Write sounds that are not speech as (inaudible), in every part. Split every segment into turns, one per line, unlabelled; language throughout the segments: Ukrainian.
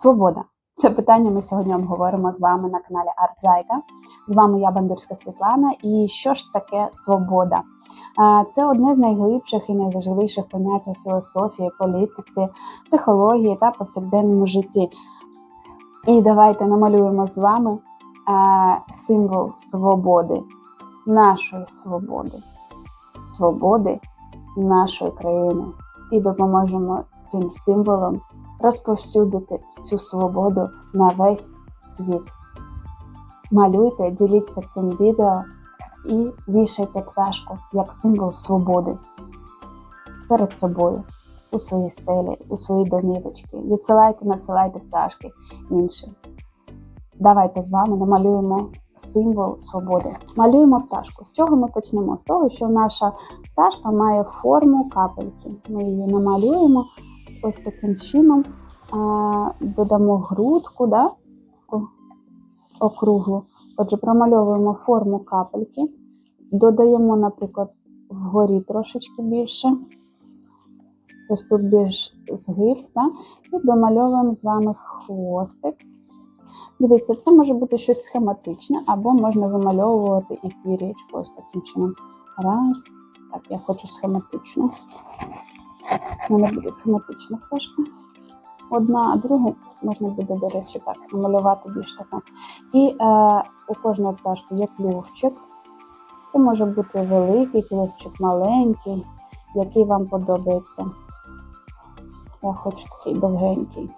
Свобода. Це питання ми сьогодні обговоримо з вами на каналі Артзайка. З вами я, Бандурська Світлана. І що ж таке свобода? Це одне з найглибших і найважливіших понять у філософії, політиці, психології та повсякденному житті. І давайте намалюємо з вами символ свободи, нашої свободи, свободи нашої країни. І допоможемо цим символом розповсюдити цю свободу на весь світ. Малюйте, діліться цим відео і вішайте пташку як символ свободи перед собою, у своїй стелі, у свої домівочки. Відсилайте, надсилайте пташки іншим. Давайте з вами намалюємо символ свободи. Малюємо пташку. З чого ми почнемо? З того, що наша пташка має форму капельки. Ми її намалюємо ось таким чином. А, додамо грудку, да? таку округлу. Отже, промальовуємо форму капельки, додаємо, наприклад, вгорі трошечки більше. Ось тут більш згиб, да? і домальовуємо з вами хвостик. Дивіться, це може бути щось схематичне, або можна вимальовувати і пір'ячко ось таким чином. Раз. Так, я хочу схематично. У мене буде схематична флешка. Одна, а другу можна буде, до речі, так, намалювати більш таке. І е, у кожної пташки є клювчик. Це може бути великий клювчик, маленький, який вам подобається. Я хочу такий довгенький.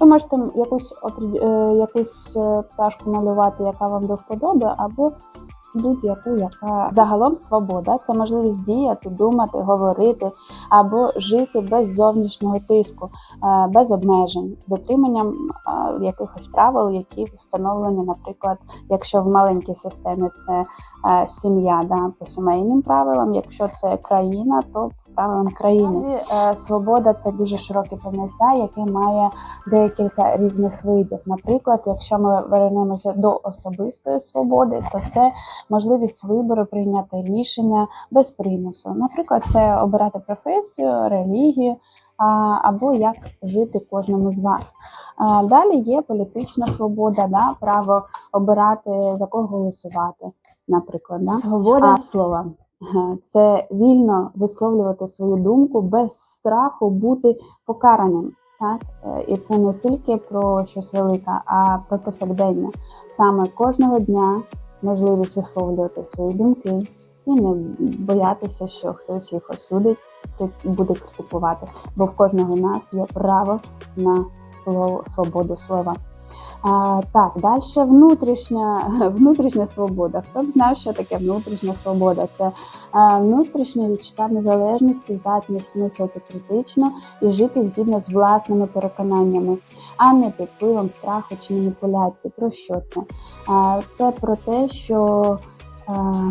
Ви можете якусь, е, якусь е, пташку малювати, яка вам до вподоби, або будь-яку, яка загалом свобода. Це можливість діяти, думати, говорити або жити без зовнішнього тиску, е, без обмежень, з дотриманням е, якихось правил, які встановлені, наприклад, якщо в маленькій системі це е, сім'я, да, по сімейним правилам, якщо це країна, то по правилам країни. Е, Свобода це дуже широке поняття, яке має декілька різних видів. Наприклад, якщо ми вернемося до особистої свободи, то це можливість вибору прийняти рішення без примусу. Наприклад, це обирати професію, релігію. Або як жити кожному з вас. Далі є політична свобода, да, право обирати за кого голосувати, наприклад. Да? Свобода слова. Це вільно висловлювати свою думку без страху бути покараним. Так, Е, і це не тільки про щось велике, а про повсякдення. Саме кожного дня можливість висловлювати свої думки і не боятися, що хтось їх осудить, хтось буде критикувати. Бо в кожного нас є право на слово, свободу слова. Так, далі внутрішня, (laughs) внутрішня свобода. Хто б знав, що таке внутрішня свобода? Це а, внутрішнє відчуття незалежності, здатність мислити критично і жити згідно з власними переконаннями, а не під впливом страху чи маніпуляції. Про що це? Це про те, що а,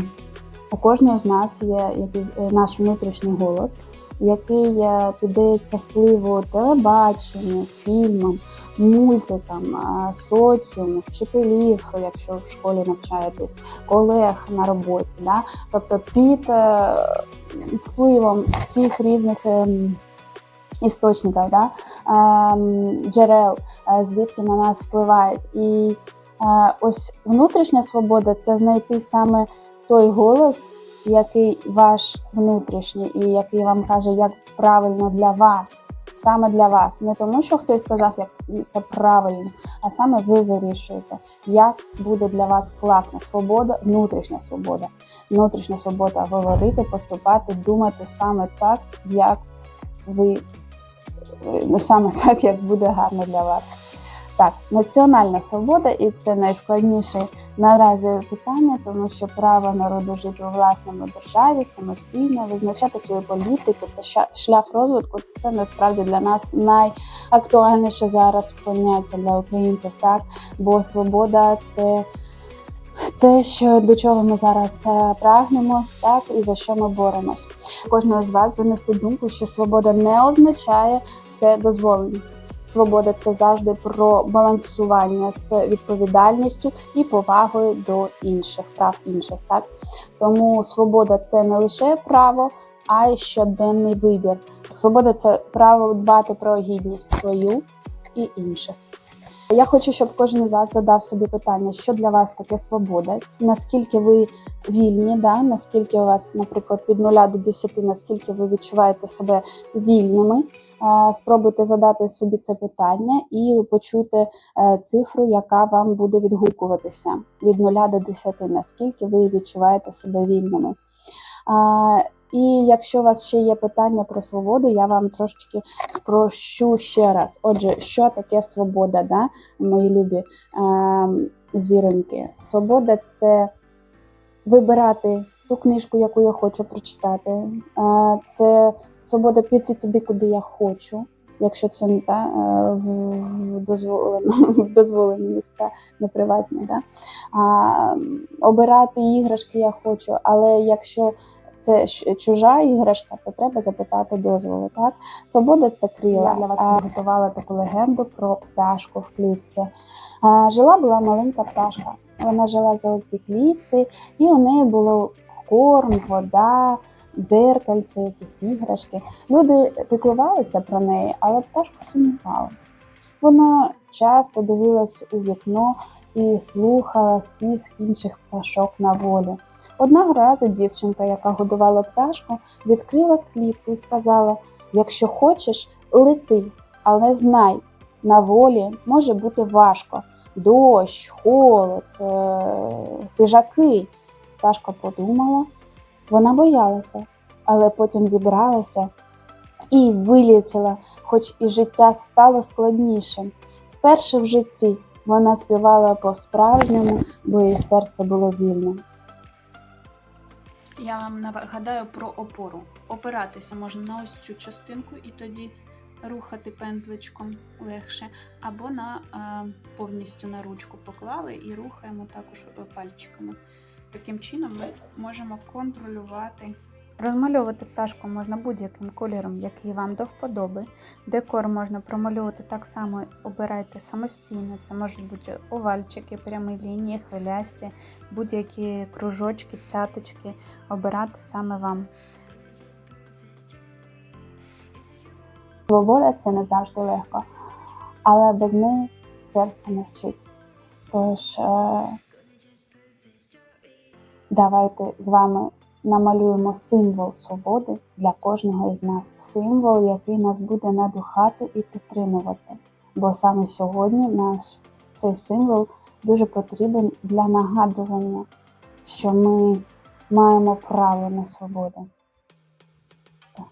у кожного з нас є який, е, наш внутрішній голос, який е, піддається впливу телебаченню, фільмам мультикам, а, соціуму, вчителів, якщо в школі навчаєтесь, колег на роботі. Да? Тобто під е, впливом всіх різних. ем, Істочників, да? ем, джерел, е, звідки на нас впливають. І е, ось внутрішня свобода це знайти саме той голос, який ваш внутрішній, і який вам каже, як правильно для вас саме для вас. Не тому, що хтось сказав, як це правильно, а саме ви вирішуєте, як буде для вас класна свобода, внутрішня свобода. Внутрішня свобода говорити, поступати, думати саме так, як ви ну, саме так, як буде гарно для вас. Так, національна свобода, і це найскладніше наразі питання, тому що право народу жити у власному державі самостійно, визначати свою політику та шлях розвитку це насправді для нас найактуальніше зараз поняття для українців. Так, бо свобода це те, що до чого ми зараз е, прагнемо, так і за що ми боремось. Кожного з вас донести думку, що свобода не означає вседозволеність. Свобода це завжди про балансування з відповідальністю і повагою до інших прав інших. Так тому свобода це не лише право, а й щоденний вибір. Свобода це право дбати про гідність свою і інших. Я хочу, щоб кожен з вас задав собі питання, що для вас таке свобода, наскільки ви вільні, да? наскільки у вас, наприклад, від 0 до 10, наскільки ви відчуваєте себе вільними. Спробуйте задати собі це питання і почуйте цифру, яка вам буде відгукуватися від 0 до 10, наскільки ви відчуваєте себе вільними. І якщо у вас ще є питання про свободу, я вам трошечки спрощу ще раз. Отже, що таке свобода, да? мої любі е, зіроньки? Свобода це вибирати ту книжку, яку я хочу прочитати. Е, Це свобода піти туди, куди я хочу. Якщо це не та е, (laughs) в дозволені місця, не приватні, да? а, обирати іграшки я хочу, але якщо це чужа іграшка, то треба запитати дозволу. Так? Свобода це крила. Я для вас підготувала таку легенду про пташку в клітці. Жила була маленька пташка. Вона жила в золотій клітці, і у неї було корм, вода, дзеркальце, якісь іграшки. Люди піклувалися про неї, але пташка сумувала. Вона часто дивилась у вікно і слухала спів інших пташок на волі. Одного разу дівчинка, яка годувала пташку, відкрила клітку і сказала: якщо хочеш, лети, але знай, на волі може бути важко. Дощ, холод, е, хижаки. Пташка подумала, вона боялася, але потім зібралася і вилетіла, хоч і життя стало складнішим. Вперше в житті вона співала по-справжньому, бо її серце було вільним.
Я вам нагадаю про опору. Опиратися можна на ось цю частинку і тоді рухати пензличком легше, або на повністю на ручку поклали і рухаємо також е, пальчиками. Таким чином ми можемо контролювати.
Розмальовувати пташку можна будь-яким кольором, який вам до вподоби. Декор можна промальовувати так само, обирайте самостійно. Це можуть бути овальчики, прямі лінії, хвилясті, будь-які кружочки, цяточки. Обирати саме вам.
Свобода це не завжди легко, але без неї серце не вчить. Тож е, давайте з вами намалюємо символ свободи для кожного із нас. Символ, який нас буде надухати і підтримувати. Бо саме сьогодні наш цей символ дуже потрібен для нагадування, що ми маємо право на свободу.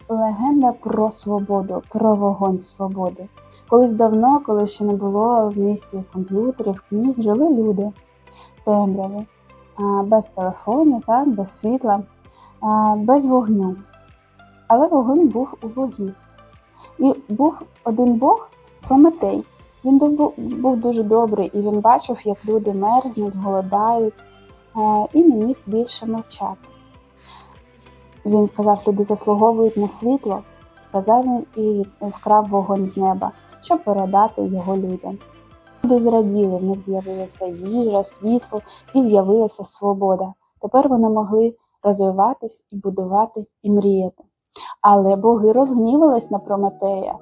Легенда про свободу, про вогонь свободи. Колись давно, коли ще не було в місті комп'ютерів, книг, жили люди в темряві, без телефонів, так, без світла, без вогню. Але вогонь був у богів. І був один бог Прометей. Він був дуже добрий, і він бачив, як люди мерзнуть, голодають, і не міг більше мовчати. Він сказав, люди заслуговують на світло, сказав він і вкрав вогонь з неба, щоб передати його людям. Люди зраділи, в них з'явилася їжа, світло і з'явилася свобода. Тепер вони могли розвиватись і будувати і мріяти. Але боги розгнівались на Прометея.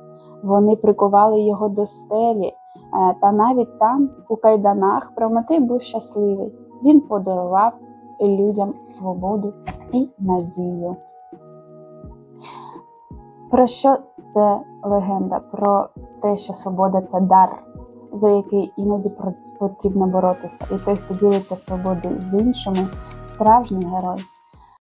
Вони прикували його до стелі, е, та навіть там, у кайданах, Прометей був щасливий. Він подарував людям свободу і надію. Про що це легенда? Про те, що свобода це дар, за який іноді потрібно боротися. І той, хто ділиться свободою з іншими, справжній герой.